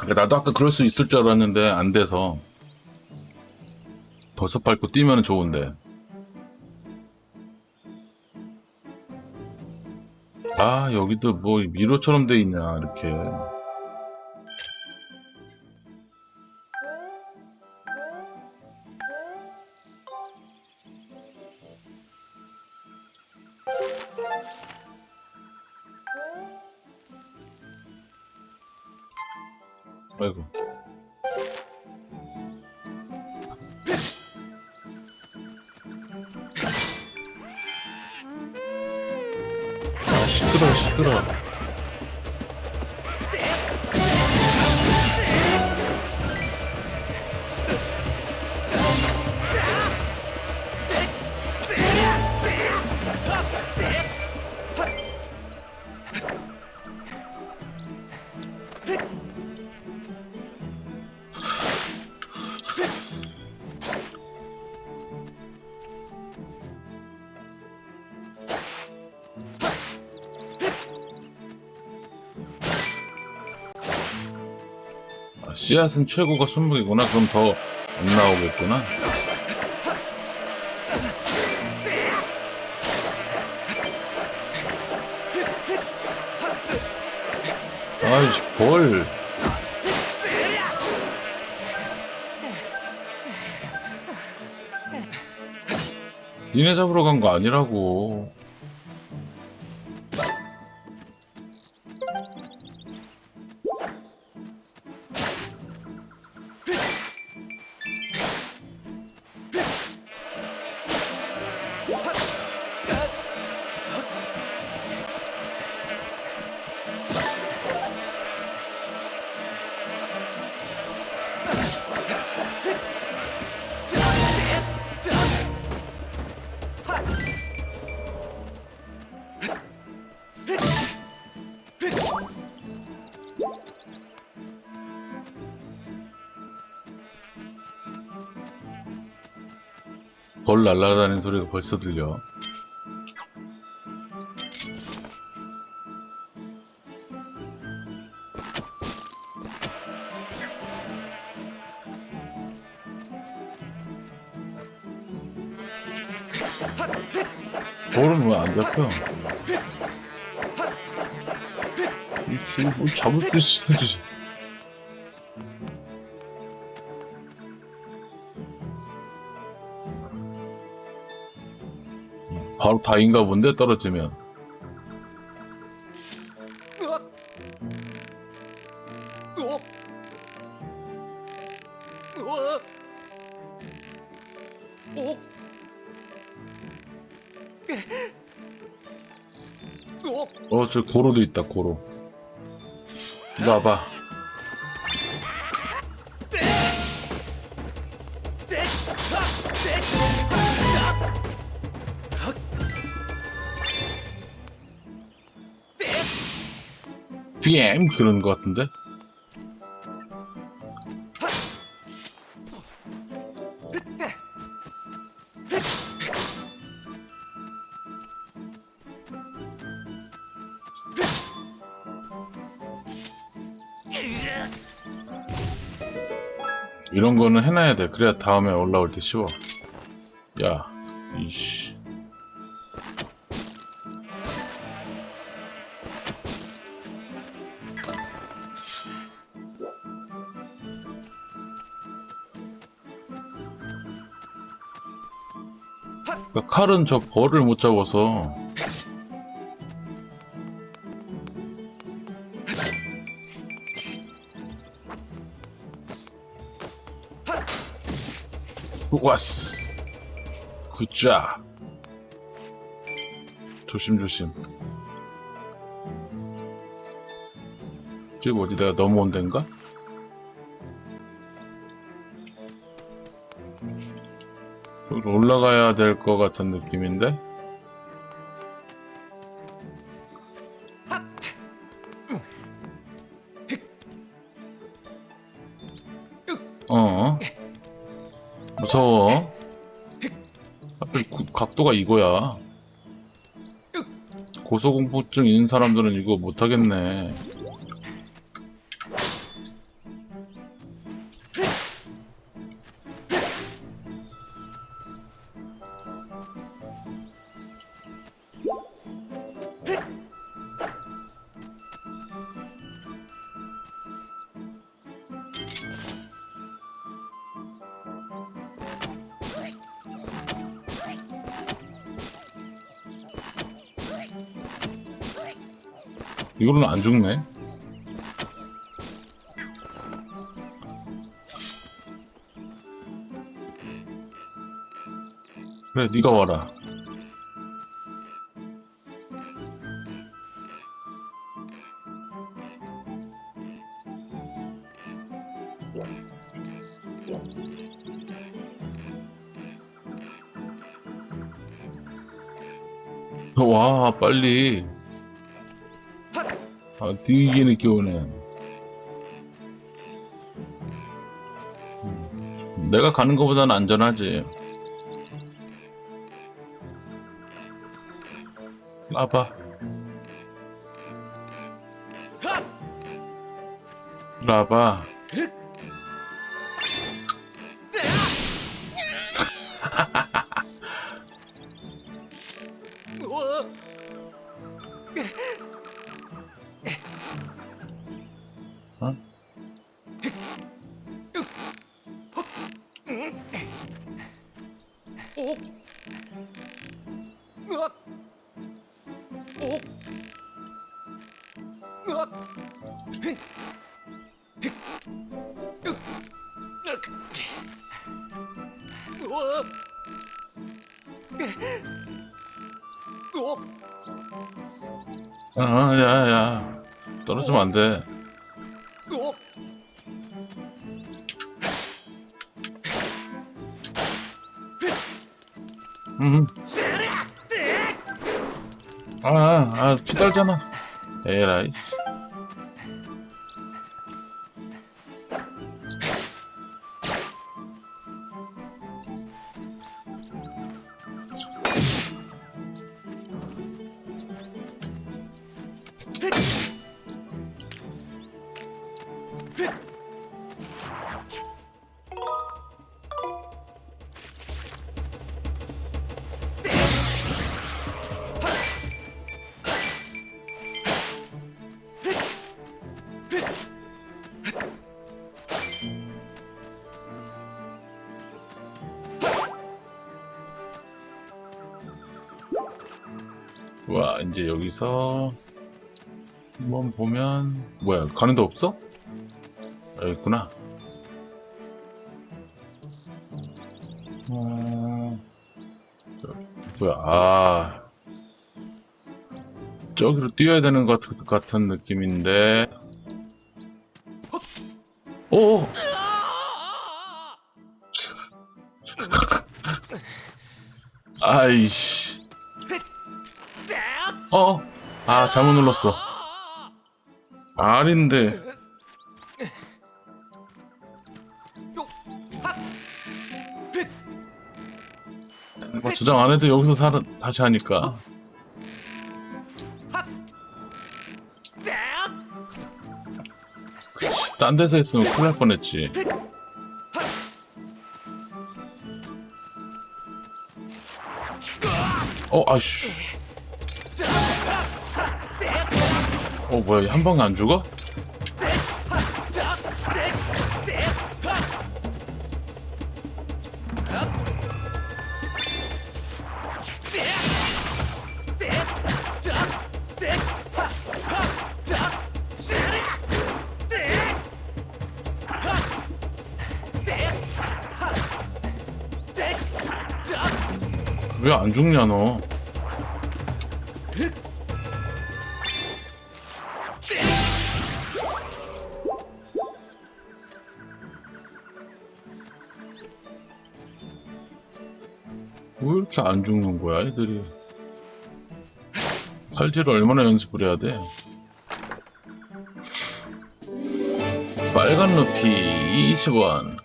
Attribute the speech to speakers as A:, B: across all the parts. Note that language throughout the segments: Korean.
A: 그러니까 나도 아까 그럴 수 있을 줄 알았는데 안 돼서 버섯 밟고 뛰면 좋은데. 아 여기도 뭐 미로처럼 돼 있냐 이렇게 아이고. 아 시끄러워 시끄러워 씨앗은 최고가 20개구나. 그럼 더 안 나오겠구나. 아이씨 벌 니네 잡으러 간 거 아니라고 벌 날아다니는 소리가 벌써 들려 벌은 왜 안 잡혀? 이 지금 뭘 잡을 수 있어 바로 다인가 본데 떨어지면
B: 어? 어? 어? 어?
A: 어저 고로도 있다 고로 와봐 BM 그런 거 같은데? 이런 거는 해놔야 돼. 그래야 다음에 올라올 때 쉬워. 야 이씨 그러니까 칼은 저 벌을 못 잡아서. 왔어 굿자. 조심조심. 저기 뭐지 내가 넘어온 데인가? 올라가야 될 것 같은 느낌인데? 어. 무서워. 하필 구- 각도가 이거야. 고소공포증 있는 사람들은 이거 못하겠네 이걸로는 안 죽네. 그래, 네가 와라. 와, 빨리. 아, 되게 늦게 오네. 음, 내가 가는 것보다는 안전하지.
B: 하!
A: 와 아, 야, 야. 떨어지면 안 돼.
B: 오!
A: 음. 아, 아, 피달잖아. 에라이. 와, 이제 여기서 한번 보면 뭐야? 가는 데 없어? 여기 있구나. 어... 저, 뭐야? 아, 저기로 뛰어야 되는 것 같- 같은 느낌인데. 오! 아이씨. 어? 아, 잘못 눌렀어. R인데. 뭐 저장 안 해도 여기서 사, 다시 하니까. 딴 데서 했으면 큰일 날 뻔했지. 어, 아이씨. 어, 뭐야, 한 방에 안 죽어? 왜 안 죽냐, 너? 죽는 거야, 애들이? 칼질을 얼마나 연습을 해야 돼? 빨간 루피 20원.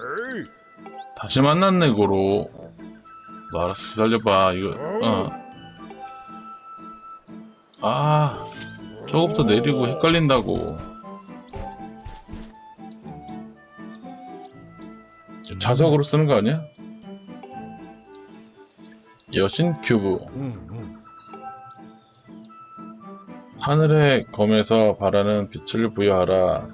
B: 에이!
A: 다시 만났네, 고로. 너 알았어, 기다려봐, 이거, 어. 아, 저거부터 내리고 헷갈린다고. 자석으로 쓰는 거 아니야? 여신 큐브. 하늘의 검에서 바라는 빛을 부여하라.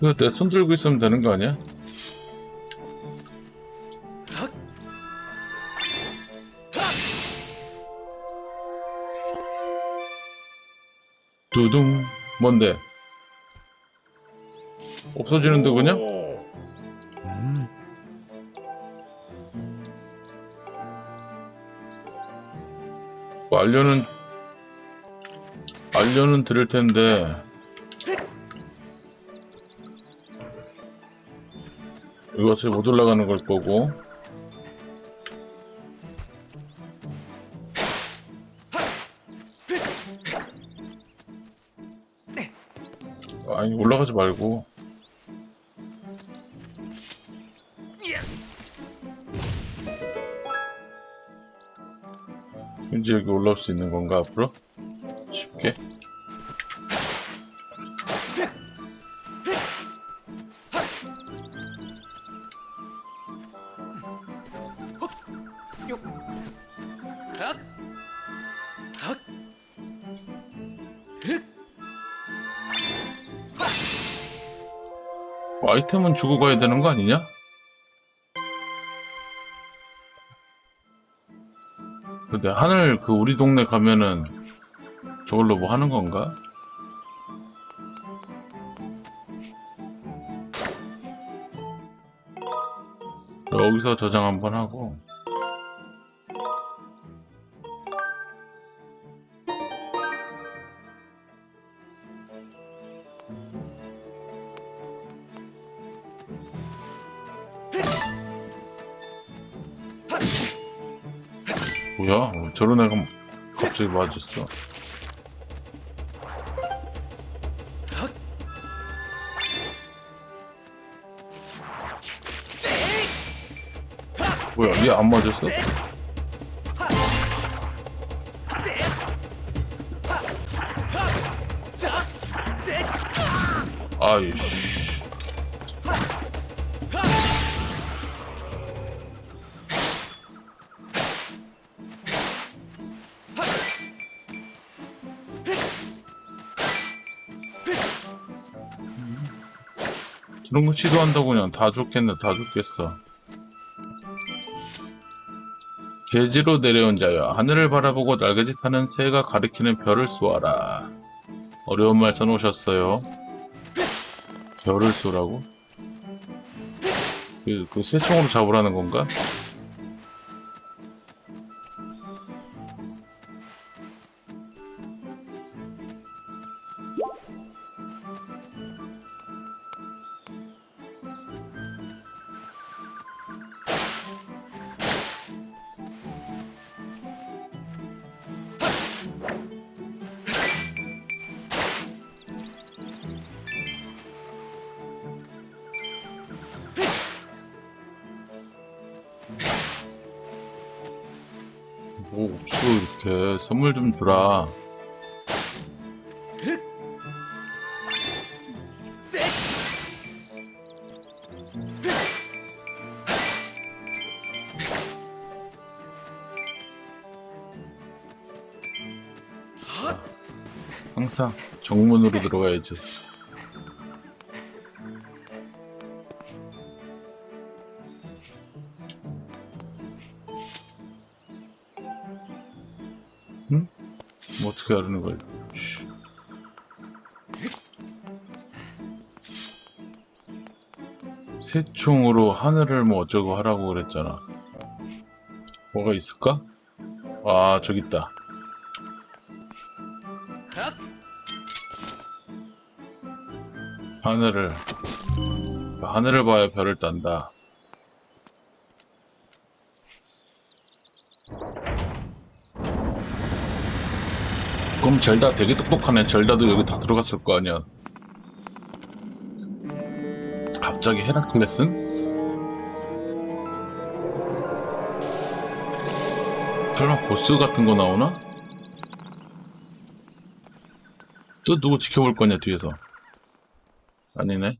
A: 그거 내 손 들고 있으면 되는 거 아니야? 두둥 뭔데? 없어지는데 그냥?
B: 음.
A: 뭐 알려는 알려는 드릴 텐데 이거 어차피 못 올라가는 걸 거고 아니 올라가지 말고 이제 여기 올라올 수 있는 건가 앞으로? 쉽게? 아이템은 주고 가야 되는 거 아니냐? 근데 하늘 그 우리 동네 가면은 저걸로 뭐 하는 건가? 여기서 저장 한번 하고 저런 애가 갑자기 맞았어. 뭐야? 얘 안 맞았어? 아이씨. 이런 거 시도한다고 그냥 다 좋겠네, 다 좋겠어. 대지로 내려온 자여, 하늘을 바라보고 날개짓 하는 새가 가리키는 별을 쏘아라. 어려운 말 써놓으셨어요. 별을 쏘라고? 그, 그 새총으로 잡으라는 건가? 뭐 없어, 이렇게. 선물 좀 주라. 항상 정문으로 들어가야지. 응? 뭐 어떻게 하려는 거야? 씨. 새총으로 하늘을 뭐 어쩌고 하라고 그랬잖아. 뭐가 있을까? 아, 저기 있다. 하늘을 하늘을 봐야 별을 딴다. 그럼 젤다 되게 똑똑하네. 젤다도 여기 다 들어갔을 거 아니야. 갑자기 헤라클레스는? 설마 보스 같은 거 나오나? 또 누구 지켜볼 거냐 뒤에서? 아니네.